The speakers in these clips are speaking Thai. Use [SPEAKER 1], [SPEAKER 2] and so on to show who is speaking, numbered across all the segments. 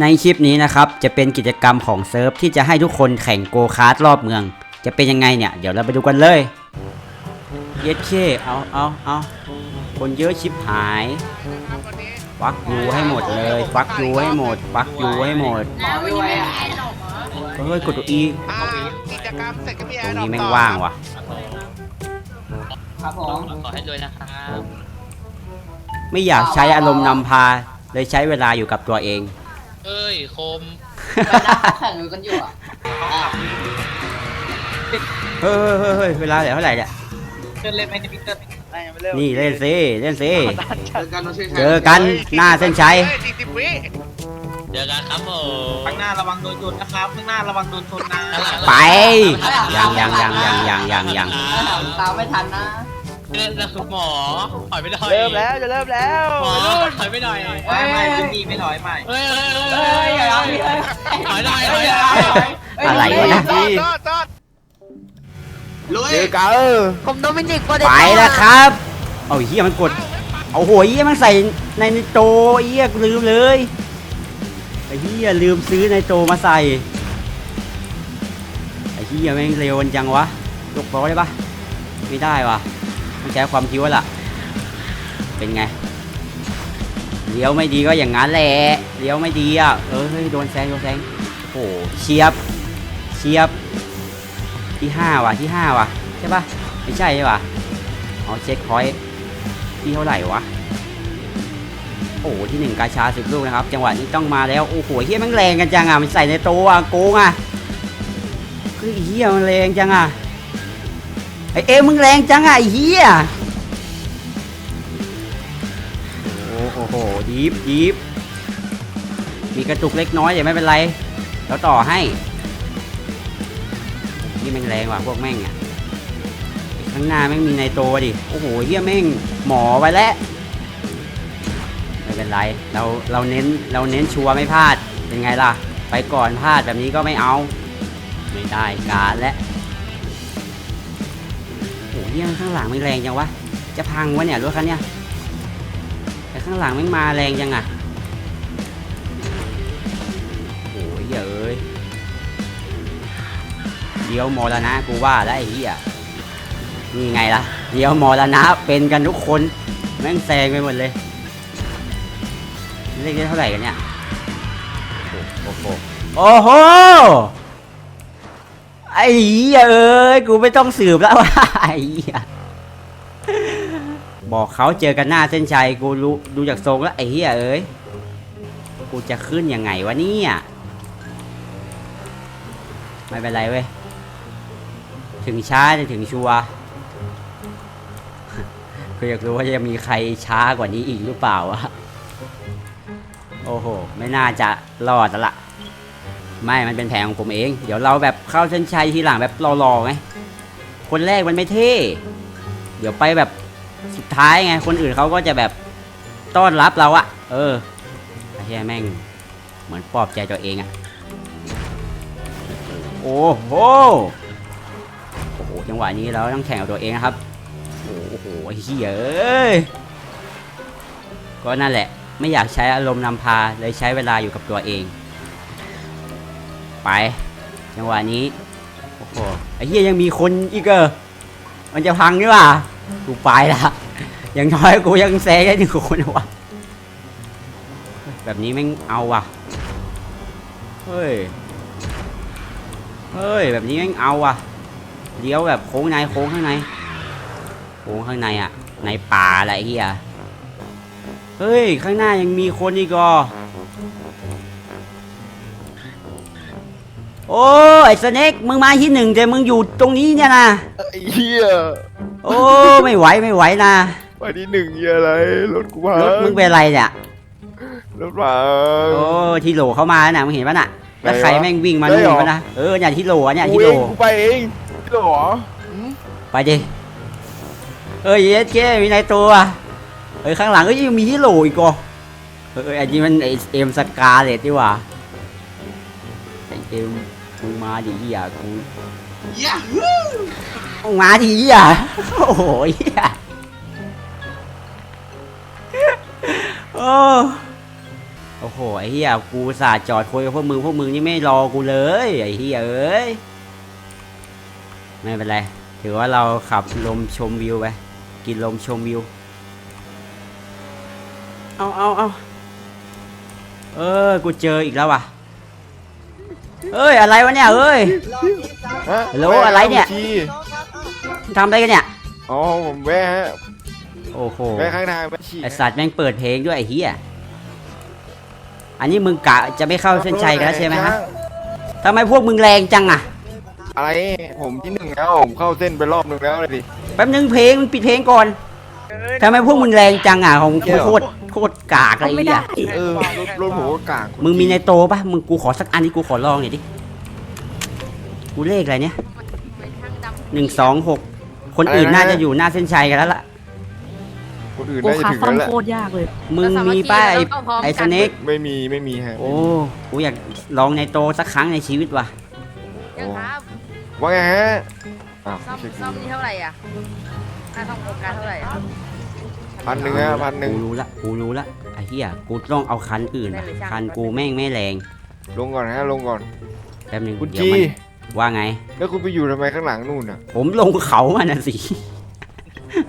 [SPEAKER 1] ในคลิปนี้นะครับจะเป็นกิจกรรมของเซิร์ฟที่จะให้ทุกคนแข่งโกคาร์ทรอบเมือง จะเป็นยังไงเนี่ยเดี๋ยวเราไปดูกันเลยเย็ดเคเอาเอาเอาคนเยอะชิบหายฟักยูให้หมดเลยฟักยูให้หมดฟักยูให้หมด
[SPEAKER 2] แล้ววันนี้ไม่มีแอร์ดรอปเหรอ
[SPEAKER 1] เฮ้ยกดตัวอี
[SPEAKER 3] อ่ากิจกรรมเสร็จก็มี
[SPEAKER 1] ต
[SPEAKER 3] แอ
[SPEAKER 1] รง
[SPEAKER 3] ร์ดรอ
[SPEAKER 1] นี้
[SPEAKER 3] ป
[SPEAKER 1] แม่ง
[SPEAKER 3] ต่อ
[SPEAKER 1] ว่างว่ะ
[SPEAKER 2] ครับผม
[SPEAKER 4] ขอให้ด้วยนะครับ
[SPEAKER 1] ไม่อยากใช้อารมณ์นำพาเลยใช้เวลาอยู่กับตัวเอง
[SPEAKER 4] เอ้ยคม
[SPEAKER 2] ไปนั่งเขาแข่งกันอยู่อะอะ
[SPEAKER 1] เฮ้ยเฮ้ยเฮ้ยเวลาเหลือเท่าไหร่เนี่ย
[SPEAKER 5] เล่นเล่นไหมพี่เติ้ลไม่ไม่เล่น
[SPEAKER 1] นี่เล่นซิเล่นซิ
[SPEAKER 5] เจอกันน้องชื่อ
[SPEAKER 1] เจอกันหน้าเส้นชัย
[SPEAKER 3] สี่สิบวิ
[SPEAKER 4] เจอกันครับผม
[SPEAKER 5] ข้างหน้าระวังโดนชนนะครับข้างหน้าระวังโดนชนนะ
[SPEAKER 4] ข้างหลัง
[SPEAKER 1] ไปยังยังยังยังยังยังยัง
[SPEAKER 2] ตามไม่ทันนะ
[SPEAKER 4] เล่นนะคุณหมอถอยไปหน่อย
[SPEAKER 5] เริ่มแล้วจะเริ่มแล้ว
[SPEAKER 4] หมอถอยไปหน่อย
[SPEAKER 5] ไม่ไม่ไม่มีไม่ถอยไม่
[SPEAKER 4] เฮ้ยเฮ้ย
[SPEAKER 2] เฮ้ยอย่าเอาพี่เฮ้ย
[SPEAKER 4] ถอยหน่อยถ
[SPEAKER 2] เฮ้
[SPEAKER 4] อยย
[SPEAKER 2] อย่า
[SPEAKER 4] หน่
[SPEAKER 2] เอา
[SPEAKER 4] อย
[SPEAKER 2] เฮ้ย
[SPEAKER 1] อะไรวะนะ
[SPEAKER 3] จอดจอดจอด
[SPEAKER 5] ลุย
[SPEAKER 6] เจอกัน
[SPEAKER 5] ผมโดมินิกโปเต
[SPEAKER 1] ไปแล้วครับ เอาเฮียมันกด เอาโหเฮียมันใส่ในในโตเฮียกูลืมเลยไอ้เฮียลืมซื้อในโตมาใส่ไอ้เฮียแม่งเร็วจังวะยกล้อได้ปะไม่ได้วะต้อง ใช้ความคิดว่าล่ะ เป็นไง เลี้ยวไม่ดีก็อย่างนั้นแหละ เลี้ยวไม่ดีอะ เออเฮ้ยโดนแซงโดนแซงโอ้โหเชียบ เชียบ ที่ห้าว่ะที่ห้าว่ะใช่ปะไม่ใช่ใช่ปะเอาเช็คพอยต์ที่เท่าไหร่วะ โอ้โหที่หนึ่งกาชาสิบลูกนะครับ จังหวะนี้ต้องมาแล้ว โอ้โหเฮี้ยมันแรงกันจังอะ มันใส่ในโตวอะโกงอะคือไอ้เฮียมันแรงจังอะ ไอเอ็มมึงแรงจังอะไอเฮียโอ้โหดีฟดีฟมีกระตุกเล็กน้อยแต่ไม่เป็นไรเราต่อให้ นี่แม่งแรงว่ะพวกแม่งอะข้างหน้าแม่งมีในโตดิ โอ้โหเฮียแม่งหมอไปแล้วไม่เป็นไร เราเราเน้นเราเน้นชัวร์ไม่พลาด เป็นไงล่ะ ไปก่อนพลาดแบบนี้ก็ไม่เอา ไม่ได้การและ โอ้โหเฮียข้างหลังไม่งแรงจังวะ จะพังวะเนี่ยรถคันเนี้ยแต่ข้างหลังม่งมาแรงจังอะโอ้ยเยเอ้ยเดี๋ยวมรณะกูว่าแล้วไอ้เหี้ยนี่ไงล่ะเดี๋ยวมรณะเป็นกันทุกคนแม่งแซงไปหมดเลยเลขได้เท่าไหร่กันเนี่ยโอ้โหโอ้โห ไอ้เหี้ยเอ้ยกูไม่ต้องสืบแล้วว่าไอ้เหี้ยบอกเขาเจอกันหน้าเส้นชัยกูรู้ดูจากทรงแล้วไอ้เหี้ยเอ้ยกูจะขึ้นยังไงวะเนี่ยไม่เป็นไรเว้ยถึงช้าจะถึงชัวร์คือยากรู้ว่าจะมีใครช้ากว่านี้อีกหรือเปล่าวะโอ้โห ไม่น่าจะรอดแล้วล่ะ ไม่มันเป็นแผนของผมเอง เดี๋ยวเราแบบเข้าเส้นชัยทีหลังแบบรอๆไงคนแรกมันไม่เท่ เดี๋ยวไปแบบสุดท้ายไง คนอื่นเขาก็จะแบบต้อนรับเราอะเออไอ้เหี้ยแม่ง เหมือนปลอบใจตัวเองอะโอ้โหโอ้โหจังหวะนี้เราต้องแข่งกับตัวเองนะครับโอ้โหไอ้เหี้ยเอ้ยก็นั่นแหละ ไม่อยากใช้อารมณ์นำพาเลยใช้เวลาอยู่กับตัวเอง ไป จังหวะนี้ โอ้โห ไอ้เหี้ยยังมีคนอีกเออมันจะพังนี่หว่ากูไปละอย่างน้อยกูยังแซงได้หนึ่งคนวะแบบนี้แม่งเอาว่ะ เฮ้ย เฮ้ย แบบนี้แม่งเอาว่ะ เลี้ยวแบบโค้งในโค้งข้างใน โค้งข้างในอะ ในป่าอะไรเฮียเฮ้ย ข้างหน้ายังมีคนอีกอ่อ โอ้ไอ้สเน็กมึงมาที่หนึ่งแต่มึงอยู่ตรงนี้เนี่ยนะ
[SPEAKER 6] ไอ้เหี้ย
[SPEAKER 1] โอ้ไม่ไหวไม่ไหวนะ
[SPEAKER 6] ไปที่หนึ่งเหี้ยอะไรรถกูพัง
[SPEAKER 1] รถมึงเป็นอะไรเนี่ย
[SPEAKER 6] รถพัง
[SPEAKER 1] โอ้ที่โหลเข้ามาน่ะมึงเห็นปะน่ะแล้วใครแม่งวิ่งมา
[SPEAKER 6] ได้
[SPEAKER 1] นู่น
[SPEAKER 6] เหรอ
[SPEAKER 1] ปะนะเออเนี่ยที่โหลอะเนี่ย
[SPEAKER 6] กู
[SPEAKER 1] ที่
[SPEAKER 6] เอ
[SPEAKER 1] โหล
[SPEAKER 6] งกูไปเองเหรอหืม
[SPEAKER 1] ไปดิเอ้ยเยสเก้มีในตัวเอ้ยข้างหลังก็ยังมีที่โหลอีกอะเอออันนี้มันไอเอ็มสกาเลตดีกว่าไอเอ็ม มึงมาดิเหี้ยกู
[SPEAKER 5] ยาฮู
[SPEAKER 1] มึงมาดิเหี้ยโอ้โหเหี้ยโอ้โอ้โหไอ้เหี้ยกูสาห์จอดคุยกับพวกมึงพวกมึงนี่ไม่รอกูเลยไอ้เหี้ยเอ้ยไม่เป็นไรถือว่าเราขับลมชมวิวไปกินลมชมวิวเอาเอาเอาเออกูเจออีกแล้วว่ะ เอ้ยอะไรวะเนี่ยเอ้ย
[SPEAKER 6] ฮะ
[SPEAKER 1] ฮัลโหลอะไรเนี่ย
[SPEAKER 6] ชี
[SPEAKER 1] ทำอะไรกันเนี่ย
[SPEAKER 6] อ๋อผมแวะฮะ
[SPEAKER 1] โอ้โห
[SPEAKER 6] แวะข้างทางมาฉี่
[SPEAKER 1] ไอสัตว์แม่งเปิดเพลงด้วยไอ้เหี้ยอันนี้มึงกะจะไม่เข้าเส้นชัยกันแล้วใช่ไหมฮะทำไมพวกมึงแรงจังอะ
[SPEAKER 6] อะไรผมที่หนึ่งแล้วผมเข้าเส้นไปรอบหนึงแล้วเลยดิ
[SPEAKER 1] แป๊บนึงเพลงมันปิดเพลงก่อนทำไมพวกมึงแรงจังอะของกูโคตร โคตรกากอะไรเนี่ย
[SPEAKER 6] เออรถรถผมก็กลาง
[SPEAKER 1] มึงมีในโตปะมึงกูขอสักอันที่กูขอลองหน่อยดิ กูเลขอะไรเนี่ยหนึ่งสองหกคนอื่นน่าจะอยู่หน้าเส้นชัยกันแล้วล่ะ
[SPEAKER 6] คนอื่น
[SPEAKER 7] โก
[SPEAKER 6] น่าจะ
[SPEAKER 7] คา
[SPEAKER 6] ถึง
[SPEAKER 7] ซ่อ
[SPEAKER 6] แล้วแหละ
[SPEAKER 7] มโคตรยากเลย
[SPEAKER 1] มึงมีป้ายไอ้สเน็ก
[SPEAKER 6] ไม่มีไม่มีฮะ
[SPEAKER 1] โอ้กูอยากลองในโตสักครั้งในชีวิตว่ะ
[SPEAKER 8] ยังครับ
[SPEAKER 6] ว่าไงฮะอ้าว
[SPEAKER 8] ซ่อม
[SPEAKER 6] ไม่ใช่
[SPEAKER 8] ซ่อมนี่เท่าไหร่อะค่าซ่อมโครงการเท่าไหร่อะ
[SPEAKER 6] พันหนึ่งฮะพันหนึ่ง
[SPEAKER 1] กูรู้ละกูรู้ละไอ้เหี้ยกูต้องเอาคันอื่นว่ะคันกูแม่งไม่แรง
[SPEAKER 6] ลงก่อนฮะลงก่อน
[SPEAKER 1] แป๊บนึง
[SPEAKER 6] คุณ
[SPEAKER 1] เดี๋ยว
[SPEAKER 6] จี
[SPEAKER 1] มันว่าไง
[SPEAKER 6] แล้วคุณไปอยู่ทำไมข้างหลังนู่นอะ
[SPEAKER 1] ผมลงเขามาน่ะสิ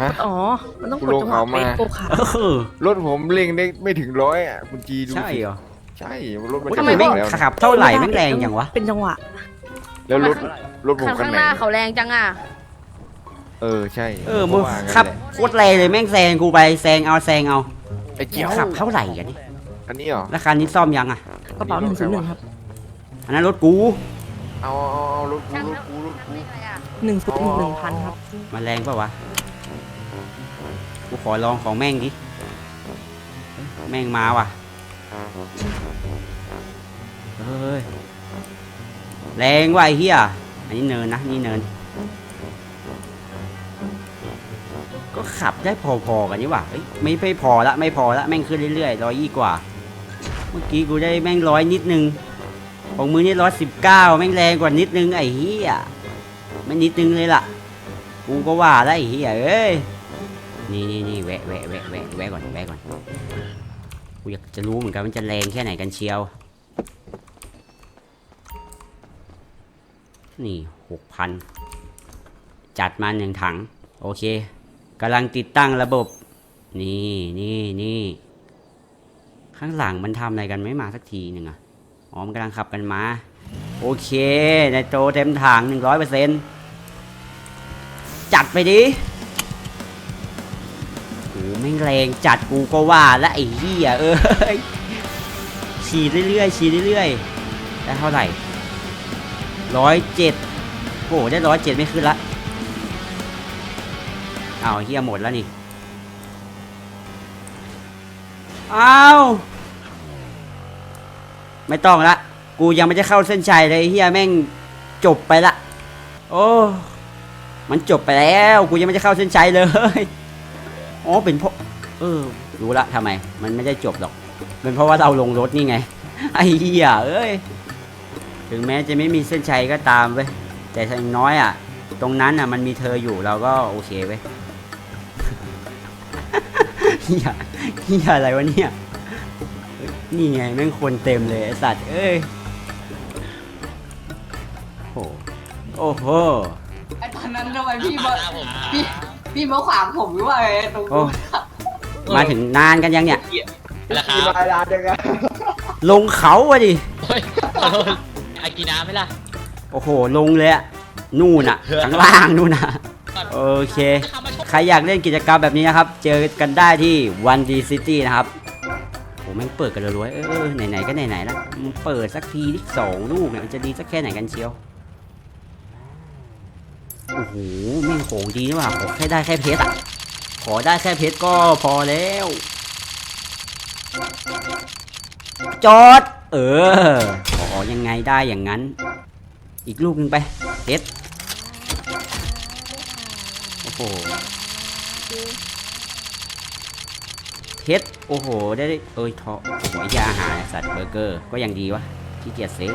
[SPEAKER 6] ฮะ
[SPEAKER 7] อ๋อ มันต้องก
[SPEAKER 6] กู
[SPEAKER 7] ด
[SPEAKER 6] ลง
[SPEAKER 7] จังห
[SPEAKER 6] เขา
[SPEAKER 7] วะ
[SPEAKER 6] มา
[SPEAKER 7] เป๊ะโกคา
[SPEAKER 1] เออ
[SPEAKER 6] รถผมเร่งได้ไม่ถึงร้อยอะคุณจีดู
[SPEAKER 1] ใช่
[SPEAKER 6] สิ
[SPEAKER 1] เหรอ
[SPEAKER 6] ใช่รถมัน
[SPEAKER 1] โอ้ย
[SPEAKER 6] จะ
[SPEAKER 1] ทำไมแม่ง
[SPEAKER 6] แล้วนะ
[SPEAKER 1] ขับเท่าไหร่แม่งแรงอย่างวะ
[SPEAKER 7] เป็นจังหวะ
[SPEAKER 6] แล้วรถรถผม
[SPEAKER 8] ข้าง
[SPEAKER 6] คัน
[SPEAKER 8] ข้าง
[SPEAKER 6] ไหน
[SPEAKER 8] หน้าเขาแรงจังอะ
[SPEAKER 6] เออใช่
[SPEAKER 1] เออมึง
[SPEAKER 6] ก็ว่างั้น
[SPEAKER 1] ขับ
[SPEAKER 6] แหละ
[SPEAKER 1] โคตรแรงเลยแม่งแซงกูไปแซงเอาแซงเอา
[SPEAKER 6] ไอ้เจียว
[SPEAKER 1] ขับเท่าไหร่กันนี่
[SPEAKER 6] อันนี้เหรอ
[SPEAKER 1] แล้วคันนี้ซ่อมยังอะ
[SPEAKER 7] กระเป๋าหนึ่งศูนย์หนึ่งครับ
[SPEAKER 1] อันนั้นรถกู
[SPEAKER 6] เอาเอาเอารถกู
[SPEAKER 8] ช่าง
[SPEAKER 6] รถ
[SPEAKER 8] ครับ
[SPEAKER 6] กูรถกู
[SPEAKER 8] ไม่อะไรอะ
[SPEAKER 7] หนึ่งศูนย์หนึ่งหนึ่งพันครับ
[SPEAKER 1] มันแรงปะวะกูขอลองของแม่งดิเฮ้ยแม่งมาว่ะเฮ้ยแรงว่ะไอ้เหี้ยอันนี้เนินนะนี่เนิน ก็ขับได้พอๆกันนี่หว่าเอ้ยไม่ไม่พอละไม่พอละแม่งขึ้นเรื่อยๆร้อยยี่กว่า เมื่อกี้กูได้แม่งร้อยนิดนึง ของมือนี่ร้อยสิบเก้าแม่งแรงกว่านิดนึงไอ้เหี้ยไม่นิดนึงเลยล่ะ กูก็ว่าแล้วไอ้เหี้ยเอ้ย นี่นี่นี่แวะแวะแวะแวะแวะก่อนแวะก่อน กูอยากจะรู้เหมือนกันมันจะแรงแค่ไหนกันเชียว นี่หกพันจัดมาหนึ่งถัง โอเค กำลังติดตั้งระบบ นี่นี่นี่ข้างหลังมันทำอะไรกันไม่มาสักทีหนึ่งอะอ๋อมันกำลังขับกันมา โอเคในโตเต็มถังหนึ่งร้อยเปอร์เซ็นต์จัดไปดิโอ้ไม่งแรงจัดกูก็ว่าและไอ้เหี้ยเอ้ยฉีดเรื่อยๆฉีดเรื่อยๆได้เท่าไหร่ร้อยเจ็ดโอ้ได้ร้อยเจ็ดไม่ขึ้นละ อ้าวเฮียหมดแล้วนี่อ้าวไม่ต้องละ กูยังไม่จะเข้าเส้นชัยเลยเฮียแม่งจบไปละ โอ้มันจบไปแล้ว กูยังไม่จะเข้าเส้นชัยเลยอ๋อเป็นเพราะเออรู้ละทำไม มันไม่ได้จบหรอกเป็นเพราะว่าเราลงรถนี่ไงไอ้เหี้ยเอ้ยถึงแม้จะไม่มีเส้นชัยก็ตามเว้ยแต่อย่างน้อยอะ ตรงนั้นอะมันมีเธออยู่เราก็โอเคเว้ย เหี้ยเหี้ยอะไรวะเนี่ย นี่ไงแม่งคนเต็มเลยไอสัตว์เอ้ย โอ้โหโอ้โห
[SPEAKER 2] ไอ้ตอนนั้นทำไมพี่
[SPEAKER 4] ปา
[SPEAKER 2] มา
[SPEAKER 4] ดหน้าผม
[SPEAKER 2] พี่พี่มาขวางผมหรือว่าไงตรง
[SPEAKER 1] โอ้มาถึงนานกันยังเนี่ย
[SPEAKER 4] แล้วครับ
[SPEAKER 1] ลงเขาอะดิ
[SPEAKER 4] โอ้ยขอโทษอากินน้ำไหมล่ะ
[SPEAKER 1] โอ้โห ลงเลยอะนู่นอะข้างล่างนู่นอะโอเค
[SPEAKER 4] เข้ามาชม
[SPEAKER 1] ใค รอยากเล่นกิจกรรมแบบนี้นะครับ เจอกันได้ที่วันดีซิตี้นะครับโอ้แม่งเปิดกันรวยๆเออไหนๆก็ไหนๆแล้วมึงเปิดสักทีที่สองลูกเนี่ยมันจะดีสักแค่ไหนกันเชียวโอ้โหแม่งของดีนี่หว่าขอแค่ได้แค่เพชรอะขอได้แค่เพชรก็พอแล้ว จอด เออขอยังไงได้อย่างนั้น อีกลูกหนึ่งไปเพชรโอ้โห เพชรโอ้โห ได้ เอ้ยทอหัวยาอาหารสัตว์เบอร์เกอร์ ก็ยังดีวะที่เกียจเซฟ